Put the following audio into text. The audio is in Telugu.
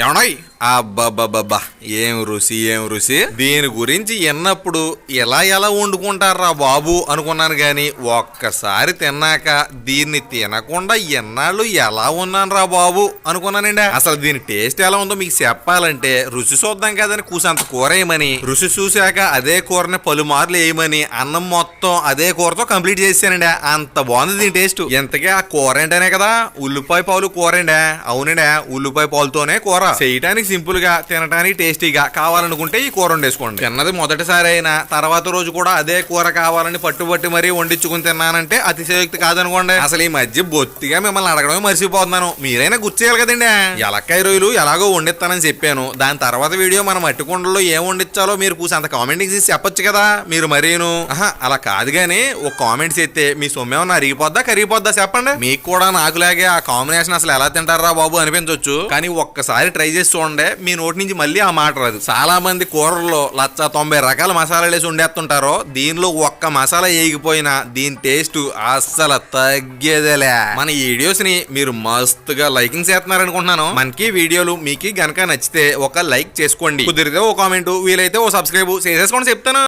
Yanai అబ్బబ్బబ్బబ్బా. ఏం రుచి ఏం రుచి? దీని గురించి ఎన్నప్పుడు ఎలా ఎలా వండుకుంటారా బాబు అనుకున్నాను గాని ఒక్కసారి తిన్నాక దీన్ని తినకుండా ఎన్నాళ్ళు ఎలా ఉన్నాను రా బాబు అనుకున్నానండి. అసలు దీని టేస్ట్ ఎలా ఉందో మీకు చెప్పాలంటే రుచి చూద్దాం కదని కూసంత కూర ఏమని రుచి చూశాక అదే కూరని పలుమార్లు వేయమని అన్నం మొత్తం అదే కూరతో కంప్లీట్ చేశానండి అంత బాగుంది దీని టేస్ట్. ఎంతకే ఆ కూర ఏంటనే కదా? ఉల్లిపాయ పాలు కూర అండి. అవునండి ఉల్లిపాయ పాలుతోనే కూర. చేయటానికి సింపుల్గా తినటానికి టేస్టీగా కావాలనుకుంటే ఈ కూర వండేసుకోండి. తిన్నది మొదటిసారి అయినా తర్వాత రోజు కూడా అదే కూర కావాలని పట్టుబట్టి మరీ వండించుకుని తిన్నానంటే అతిశయోక్తి కాదనుకోండి. అసలు ఈ మధ్య బొత్తిగా మిమ్మల్ని అడగడమే మర్చిపోతున్నాను. మీరైనా గుర్చేయాలి కదండి. ఎలక్కాయ రొయ్యలు ఎలాగో వండిస్తానని చెప్పాను. దాని తర్వాత వీడియో మన మట్టి కుండలో ఏం వండించాలో మీరు కూసి అంత కామెంటింగ్ చేసి చెప్పొచ్చు కదా. మీరు మరీను. అలా కాదు గానీ ఒక కామెంట్ చేస్తే మీ సొమ్మేమన్నా అరిగిపోద్దా కరిగిపోద్దా చెప్పండి. మీకు కూడా నాకులాగే ఆ కాంబినేషన్ అసలు ఎలా తింటారా బాబు అనిపించవచ్చు కానీ ఒక్కసారి ట్రై చేసి చూడండి. మీ నోటి నుంచి మళ్ళీ ఆ మాట రాదు. చాలా మంది కూరల్లో లచ్చ తొంభై రకాల మసాలాలు వేసి ఉండేస్తుంటారో దీనిలో ఒక్క మసాలా వేయకపోయినా దీని టేస్ట్ అస్సలు తగ్గేదేలే. మన ఈ వీడియోస్ని మీరు మస్తుగా లైకింగ్ చేస్తున్నారు అనుకుంటున్నాను మనకి వీడియోలు మీకు గనక నచ్చితే ఒక లైక్ చేసుకోండి. కుదిరితే ఓ కామెంట్ వీలైతే ఓ సబ్స్క్రైబ్ చేసేసుకోండి చెప్తాను.